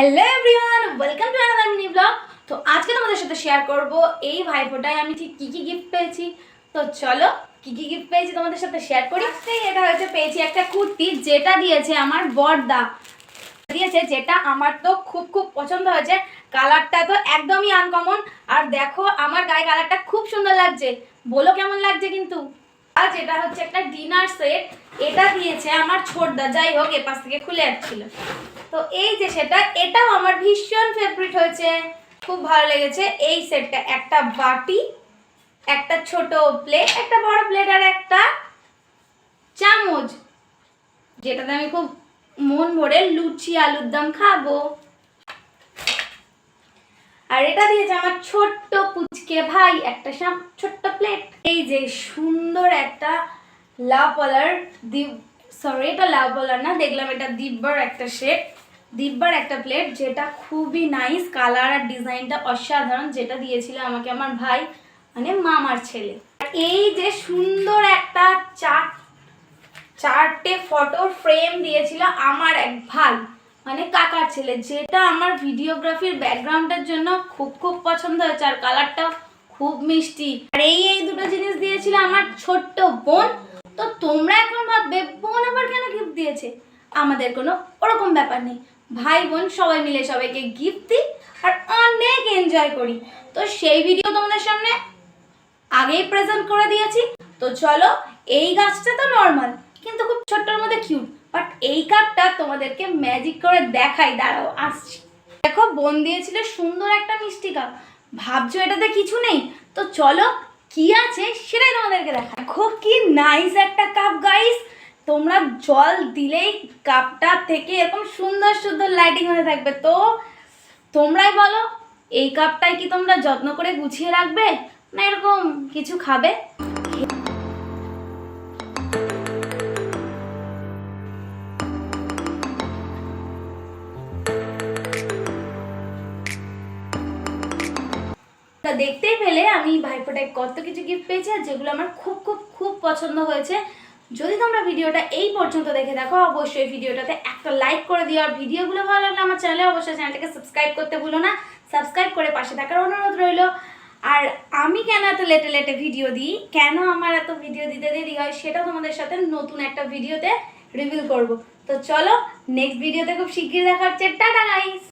Hello everyone welcome to another mini blog তো আজকে তোমাদের সাথে শেয়ার করব এই ভাইফোঁটায় আমি ঠিক কী কী গিফট পেয়েছি। তো চলো, কী কী গিফট পেয়েছি তোমাদের সাথে শেয়ার করি? এটা হচ্ছে পেয়েছি একটা কুর্তি, যেটা দিয়েছে আমার বড়দা দিয়েছে যেটা আমার তো খুব খুব পছন্দ হয়েছে। কালারটা তো একদমই আনকমন আর দেখো, আমার গায়ে কালারটা খুব সুন্দর লাগছে। বলো কেমন লাগছে কিন্তু? আর যেটা হচ্ছে একটা ডিনার সেট এটা দিয়েছে আমার ছোটদা। যাই হোক, এপাশ থেকে খুলে যাচ্ছিল তো এই যে সেটা এটাও আমার ভীষণ ফেভারিট হয়েছে। খুব ভালো লেগেছে। এই সেটটা, একটা বাটি, একটা ছোট প্লেট একটা বড় প্লেট আর একটা চামচ, যেটাতে আমি খুব মন ভরে লুচি আলুর দম খাব। আর এটা দিয়েছে আমার ছোট্ট পুচকে ভাই একটা ছোট্ট প্লেট এই যে সুন্দর একটা লাভ দিব সরি এটা লাভ পলার না, দেখলাম এটা দিব্যার একটা শেপ দিব্যার একটা প্লেট যেটা খুবই নাইস কালার আর ডিজাইনটা অসাধারণ, যেটা দিয়েছিল আমাকে আমার ভাই মানে মামার ছেলে। এই যে সুন্দর একটা চার, চারটে ফটো ফ্রেম দিয়েছিল আমার এক ভাই মানে কাকার ছেলে, যেটা আমার ভিডিওগ্রাফির ব্যাকগ্রাউন্ডের জন্য খুব খুব পছন্দ হয়েছে, আর কালারটাও খুব মিষ্টি। আর এই এই দুটো জিনিস দিয়েছিল আমার ছোট্ট বোন তো তোমরা এখন ভাববে, বোন আবার কেন গিফট দিয়েছে? আমাদের কোনো ওরকম ব্যাপার নেই। ভাই বোন সবাই মিলে সবাইকে গিফট দিই আর অনেক এনজয় করি। তো সেই ভিডিও তোমাদের সামনে আগেই প্রেজেন্ট করে দিয়েছি। তো চলো, এই গাছটা তো নর্মাল কিন্তু খুব ছোট্টর মধ্যে কিউট বাট এই কাপটা তোমাদেরকে ম্যাজিক করে দেখাই। দাঁড়াও, আসছি। দেখো, বোন দিয়েছিল সুন্দর একটা মিষ্টি কাপ। ভাবছ এটাতে কিছু নেই? তো চলো কি আছে সেটাই তোমাদেরকে দেখা দেখো কি নাইস একটা কাপ গাইস তোমরা জল দিলেই কাপটা থেকে এরকম সুন্দর সুন্দর লাইটিং হয়ে থাকবে। তো তোমরাই বলো, এই কাপটাই কি তোমরা যত্ন করে গুছিয়ে রাখবে? না এরকম কিছু খাবে? তা দেখতেই পেলে আমি ভাইফোঁটায় কত কিছু গিফট পেয়েছি আর যেগুলো আমার খুব খুব খুব পছন্দ হয়েছে। যদি তোমরা ভিডিওটা এই পর্যন্ত দেখে দেখো অবশ্যই ভিডিওটাতে একটা লাইক করে দিও। আর ভিডিওগুলো ভালো লাগলে আমার চ্যানেলে অবশ্যই চ্যানেলটাকে সাবস্ক্রাইব করতে ভুলো না। সাবস্ক্রাইব করে পাশে থাকার অনুরোধ রইল। আর আমি কেন এত লেটে লেটে ভিডিও দিই? কেন আমার এত ভিডিও দিতে দেরি হয়? সেটা তোমাদের সাথে নতুন একটা ভিডিওতে রিভিল করব। তো চলো নেক্সট ভিডিওতে খুব শিগগির দেখা হচ্ছে। Tata guys